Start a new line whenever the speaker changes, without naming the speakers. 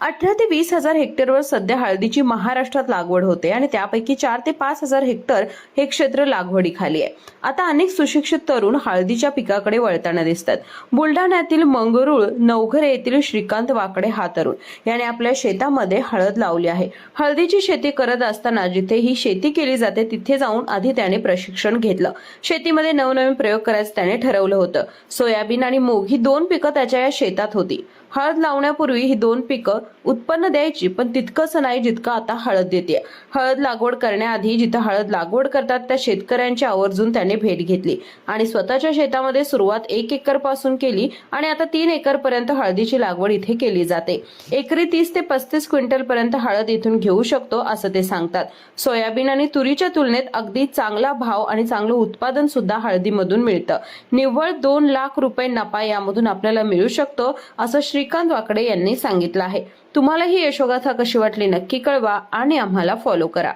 अठरा ते वीस हजार हेक्टरवर सध्या हळदीची महाराष्ट्रात लागवड होते आणि त्यापैकी चार ते पाच हजार हेक्टर हे क्षेत्र लागवडीखाली आहे. आता अनेक सुशिक्षित तरुण हळदीच्या पिकाकडे वळताना दिसतात. बुलढाण्यातील मंगरुळ नवघरे येथील श्रीकांत वाकडे हा तरुण. याने आपल्या शेतामध्ये हळद लावली आहे. हळदीची शेती करत असताना जिथे ही शेती केली जाते तिथे जाऊन आधी त्याने प्रशिक्षण घेतलं. शेतीमध्ये नवनवीन प्रयोग करायचं त्याने ठरवलं होतं. सोयाबीन आणि मूग ही दोन पिकं त्याच्या या शेतात होती. हळद लावण्यापूर्वी ही दोन पिकं उत्पन्न द्यायची पण तितकंच नाही जितकं आता हळद देते. हळद लागवड करण्याआधी जिथं हळद लागवड करतात त्या शेतकऱ्यांची आवर्जून त्याने भेट घेतली आणि स्वतःच्या शेतामध्ये सुरुवात एक एकरपासून केली आणि आता तीन एकर पर्यंत हळदीची लागवड इथे केली जाते. एकरी तीस ते पस्तीस क्विंटल पर्यंत हळद इथून घेऊ शकतो असं ते सांगतात. सोयाबीन आणि तुरीच्या तुलनेत अगदी चांगला भाव आणि चांगलं उत्पादन सुद्धा हळदीमधून मिळतं. निव्वळ दोन लाख रुपये नफा यामधून आपल्याला मिळू शकतो असं श्री श्रीकांत वाकडे यांनी सांगितलं आहे. तुम्हाला ही यशोगाथा कशी वाटली नक्की कळवा आणि आम्हाला फॉलो करा.